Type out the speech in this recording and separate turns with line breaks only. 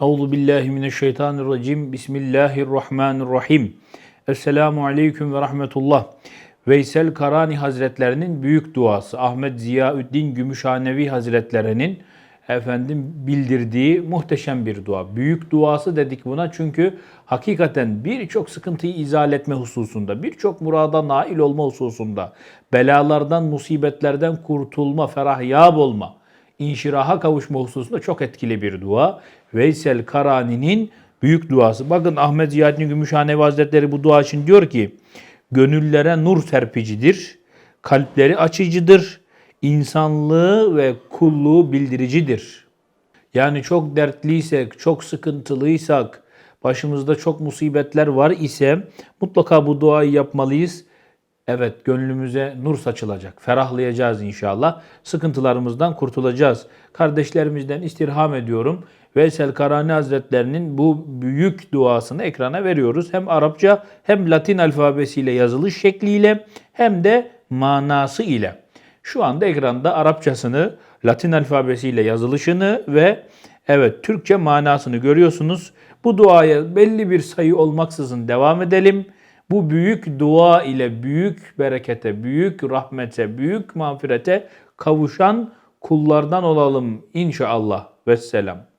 Euzu billahi mineşşeytanirracim. Bismillahirrahmanirrahim. Esselamu aleyküm ve rahmetullah. Veysel Karani Hazretlerinin büyük duası, Ahmet Ziyaüddin Gümüşhanevi Hazretlerinin efendim bildirdiği muhteşem bir dua. Büyük duası dedik buna çünkü hakikaten birçok sıkıntıyı izale etme hususunda, birçok murada nail olma hususunda, belalardan, musibetlerden kurtulma, ferahyab olma, inşiraha kavuşma hususunda çok etkili bir dua. Veysel Karani'nin büyük duası. Bakın Ahmet Ziyaddin Gümüşhanevi Hazretleri bu dua için diyor ki, gönüllere nur serpicidir, kalpleri açıcıdır, insanlığı ve kulluğu bildiricidir. Yani çok dertliysek, çok sıkıntılıysak, başımızda çok musibetler var ise mutlaka bu duayı yapmalıyız. Evet gönlümüze nur saçılacak. Ferahlayacağız inşallah. Sıkıntılarımızdan kurtulacağız. Kardeşlerimizden istirham ediyorum. Veysel Karani Hazretlerinin bu büyük duasını ekrana veriyoruz. Hem Arapça hem Latin alfabesiyle yazılış şekliyle hem de manası ile. Şu anda ekranda Arapçasını, Latin alfabesiyle yazılışını ve evet Türkçe manasını görüyorsunuz. Bu duaya belli bir sayı olmaksızın devam edelim. Bu büyük dua ile büyük berekete, büyük rahmete, büyük mağfirete kavuşan kullardan olalım inşallah. Vesselam.